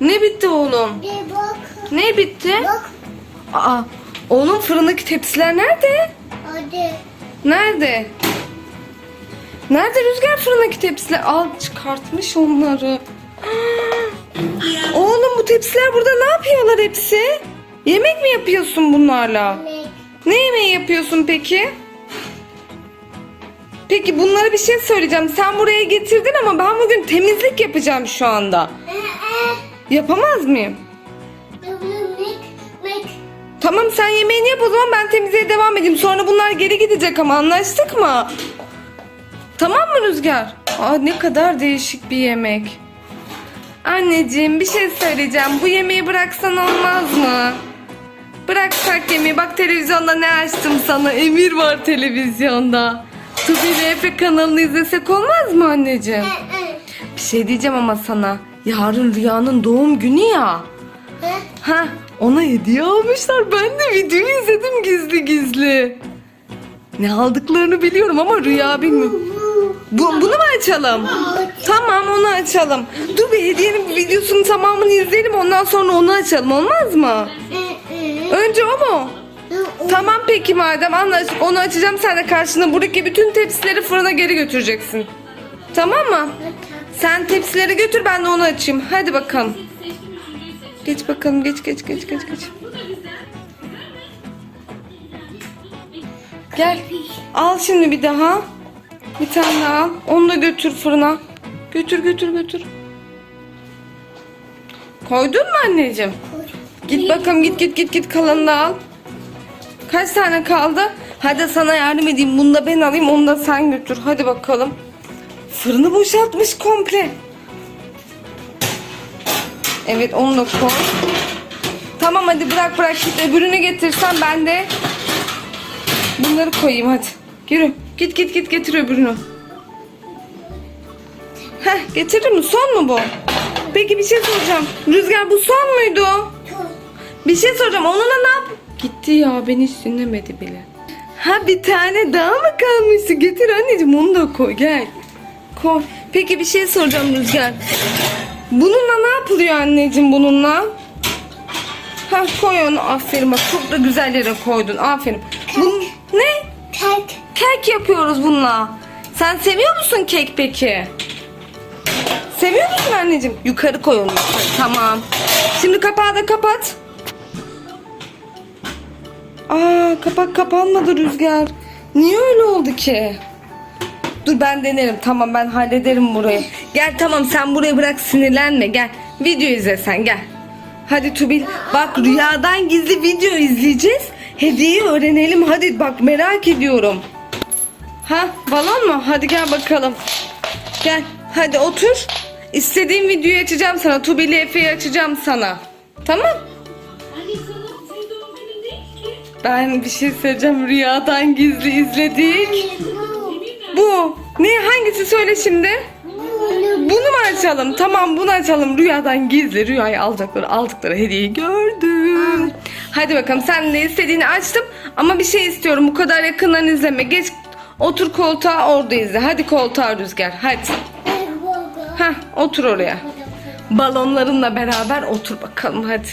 Ne bitti oğlum? Bir bak. Ne bitti? Bak. Aa, oğlum fırındaki tepsiler nerede? Hadi. Nerede? Nerede Rüzgar fırındaki tepsiler? Al çıkartmış onları. Oğlum bu tepsiler burada ne yapıyorlar hepsi? Yemek mi yapıyorsun bunlarla? Ne? Ne yemeği yapıyorsun peki? Peki bunlara bir şey söyleyeceğim. Sen buraya getirdin ama ben bugün temizlik yapacağım şu anda. Yapamaz mıyım? Tamam sen yemeğini yap o zaman ben temizliğe devam edeyim. Sonra bunlar geri gidecek ama anlaştık mı? Tamam mı Rüzgar? Aa ne kadar değişik bir yemek. Anneciğim bir şey söyleyeceğim. Bu yemeği bıraksan olmaz mı? Bıraksak yemeği. Bak televizyonda ne açtım sana. Emir var televizyonda. Tubi Efe kanalını izlesek olmaz mı anneciğim? Bir şey diyeceğim ama sana. Yarın Rüya'nın doğum günü ya. ee. Ha, ona hediye almışlar. Ben de videoyu izledim gizli gizli. Ne aldıklarını biliyorum ama Rüya bilmiyor. Bu, bunu mu açalım? Tamam onu açalım. Dur bir hediyenin videosunun tamamını izleyelim ondan sonra onu açalım olmaz mı? Önce o mu? Tamam peki madem anlaş onu açacağım sen de karşına buradaki bütün tepsileri fırına geri götüreceksin. Tamam mı? Sen tepsileri götür ben de onu açayım. Hadi bakalım. Geç bakalım geç geç geç geç geç. Gel. Al şimdi bir daha. Bir tane daha al. Onu da götür fırına. Götür götür götür. Koydun mu anneciğim? Git bakalım git git git git kalanını da al. Kaç tane kaldı? Hadi sana yardım edeyim. Bunu da ben alayım onu da sen götür. Hadi bakalım. Fırını boşaltmış komple. Evet onu da koy. Tamam hadi bırak bırak git öbürünü getirsen ben de bunları koyayım hadi. Yürü git git git getir öbürünü. Heh getirdin mi? Son mu bu? Peki bir şey soracağım. Rüzgar bu son muydu? Bir şey soracağım. Onunla ne yap? Gitti ya beni hiç dinlemedi bile. Ha bir tane daha mı kalmıştı? Getir anneciğim onu da koy gel. Koy. Peki bir şey soracağım Rüzgar. Bununla ne yapılıyor anneciğim bununla? Ha koy onu aferin bak çok da güzel yere koydun aferin. Bun, ne? Kek. Kek yapıyoruz bununla. Sen seviyor musun kek peki? Seviyor musun anneciğim? Yukarı koy onu. Tamam. Şimdi kapağı da kapat. Aa kapak kapanmadı Rüzgar. Niye öyle oldu ki? Dur ben denerim. Tamam ben hallederim burayı. Gel tamam sen burayı bırak sinirlenme. Gel. Video izle sen gel. Hadi Tubil. Bak rüyadan gizli video izleyeceğiz. Hediyeyi öğrenelim. Hadi bak merak ediyorum. Ha balon mu? Hadi gel bakalım. Gel. Hadi otur. İstediğin videoyu açacağım sana. Tubi ile Efe'yi açacağım sana. Tamam. Ben bir şey söyleyeceğim. Rüyadan gizli izledik. Bu. Ne? Hangisi söyle şimdi? Bunu mu açalım? Tamam bunu açalım. Rüyadan gizli. Rüyayı alacakları aldıkları hediyeyi gördüm. Hadi bakalım sen de istediğini açtım. Ama bir şey istiyorum. Bu kadar yakından izleme. Geç otur koltuğa orada izle. Hadi koltuğa rüzgar. Hadi. Hah otur oraya. Balonlarınla beraber otur bakalım hadi.